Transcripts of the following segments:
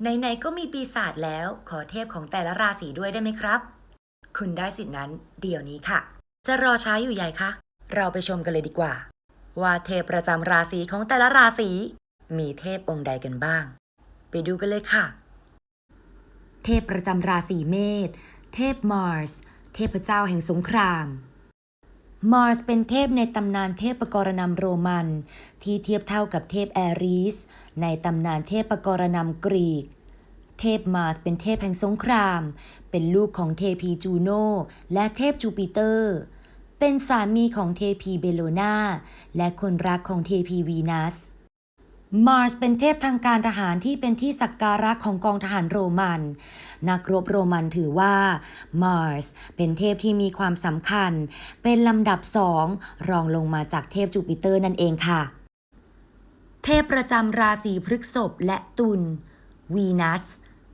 ไหนๆก็มีปีศาจแล้ว ขอเทพของแต่ละราศีด้วยได้ไหมครับ คุณได้สิทธินั้นเดี๋ยวนี้ค่ะ จะรอช้าอยู่ใหญ่คะเราไปชมกันเลยดีกว่า ว่าเทพประจำราศีของแต่ละราศีมีเทพองค์ใดกันบ้าง ไปดูกันเลยค่ะ เทพประจำราศีเมษ เทพมาร์ส เทพเจ้าแห่งสงคราม มาร์สเป็นเทพในตำนานเทพปกรณำโรมัน ที่เทียบเท่ากับเทพแอริสในตำนานเทพปกรณำกรีก เทพมาร์สเป็นเทพแห่งสงคราม เป็นลูกของเทพีจูโนและเทพจูปิเตอร์ เป็นสามีของเทพีเบโลนาและคนรักของเทพีวีนัส มาร์สเป็นเทพทางการทหารที่เป็นที่สักการะของกองทหารโรมัน นักรบโรมันถือว่ามาร์สเป็นเทพที่มีความสำคัญ เป็นลำดับสองรองลงมาจากเทพจูปิเตอร์นั่นเองค่ะ เทพประจำราศีพฤษภและตุลวีนัส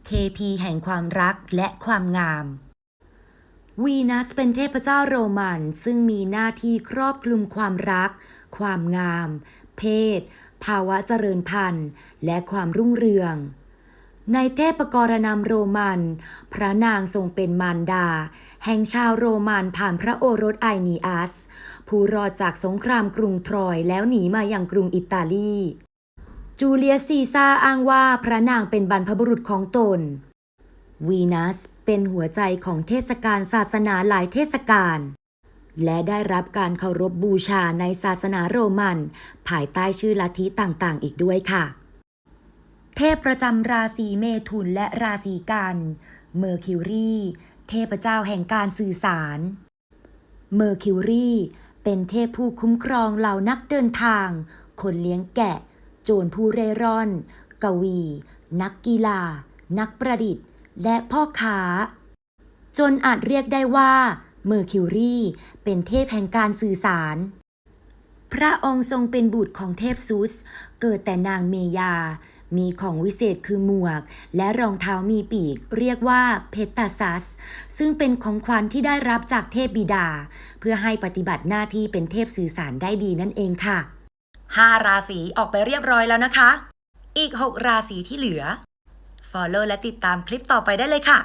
เทพีแห่งความรักและความงามวีนัสเป็นเทพเจ้าโรมัน ซึ่งมีหน้าที่ครอบคลุมความรัก ความงาม เพศ ภาวะเจริญพันธุ์ และความรุ่งเรือง ในเทพกรณำโรมัน พระนางทรงเป็นมารดา แห่งชาวโรมันผ่านพระโอรสไอนีอัส ผู้รอดจากสงครามกรุงทรอยแล้วหนีมาอย่างกรุงอิตาลี จูเลียสซีซาอ้างว่าพระนางเป็นบรรพบุรุษของตน วีนัสเป็นหัวใจของเทศกาลศาสนาหลายเทศกาล และได้รับการเคารพบูชาในศาสนาโรมัน ภายใต้ชื่อลัทธิต่างๆ อีกด้วยค่ะ เทพประจำราศีเมถุนและราศีกันเมอร์คิวรีเทพเจ้าแห่งการสื่อสาร เมอร์คิวรีเป็นเทพผู้คุ้มครองเหล่านักเดินทาง คนเลี้ยงแกะ โจรผู้เร่ร่อน กวี นักกีฬา นักประดิษฐ์ และพ่อค้า จนอาจเรียกได้ว่า เมอร์คิวรีเป็นเทพแห่งการสื่อสาร พระองค์ทรงเป็นบุตรของเทพซุสเกิดแต่นางเมยา มีของวิเศษคือหมวก และรองเท้ามีปีก เรียกว่าเพตตาซัส ซึ่งเป็นของขวัญที่ได้รับจากเทพบิดา เพื่อให้ปฏิบัติหน้าที่เป็นเทพสื่อสารได้ดีนั่นเองค่ะ5ราศีออกไปเรียบร้อยแล้วนะคะ อีก 6 ราศีที่เหลือ Follow และติดตามคลิปต่อไปได้เลยค่ะ